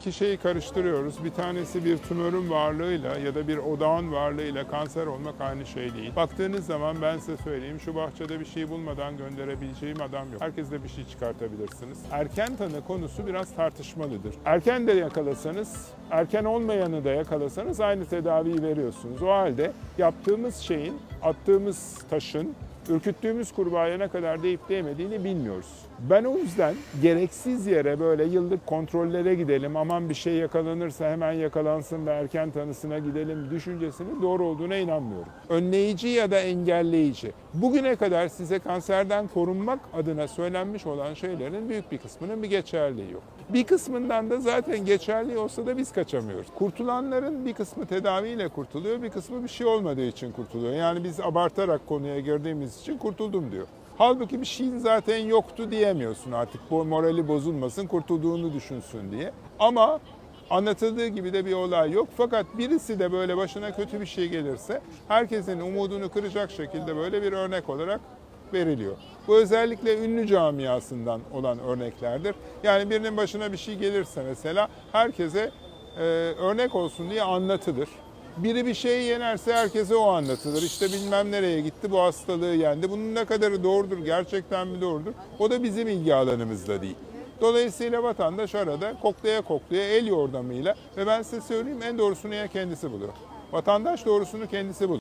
iki şeyi karıştırıyoruz. Bir tanesi bir tümörün varlığıyla ya da bir odağın varlığıyla kanser olmak aynı şey değil. Baktığınız zaman ben size söyleyeyim şu bahçede bir şey bulmadan gönderebileceğim adam yok. Herkes de bir şey çıkartabilirsiniz. Erken tanı konusu biraz tartışmalıdır. Erken de yakalasanız, erken olmayanı da yakalasanız aynı tedaviyi veriyorsunuz. O halde yaptığımız şeyin, attığımız taşın ürküttüğümüz kurbağaya ne kadar değip değmediğini bilmiyoruz. Ben o yüzden gereksiz yere böyle yıllık kontrollere gidelim, aman bir şey yakalanırsa hemen yakalansın ve erken tanısına gidelim düşüncesinin doğru olduğuna inanmıyorum. Önleyici ya da engelleyici. Bugüne kadar size kanserden korunmak adına söylenmiş olan şeylerin büyük bir kısmının bir geçerliği yok. Bir kısmından da zaten geçerli olsa da biz kaçamıyoruz. Kurtulanların bir kısmı tedaviyle kurtuluyor, bir kısmı bir şey olmadığı için kurtuluyor. Yani biz abartarak konuya girdiğimiz için kurtuldum diyor. Halbuki bir şeyin zaten yoktu diyemiyorsun artık. Bu morali bozulmasın, kurtulduğunu düşünsün diye. Ama anlatıldığı gibi de bir olay yok. Fakat birisi de böyle başına kötü bir şey gelirse herkesin umudunu kıracak şekilde böyle bir örnek olarak veriliyor. Bu özellikle ünlü camiasından olan örneklerdir. Yani birinin başına bir şey gelirse mesela herkese e, örnek olsun diye anlatılır. Biri bir şey yenerse herkese o anlatılır. İşte bilmem nereye gitti bu hastalığı yendi. Bunun ne kadarı doğrudur, gerçekten mi doğrudur? O da bizim ilgi alanımızda değil. Dolayısıyla vatandaş arada koklaya koklaya el yordamıyla ve ben size söyleyeyim en doğrusunu ya kendisi buluyor. Vatandaş doğrusunu kendisi buluyor.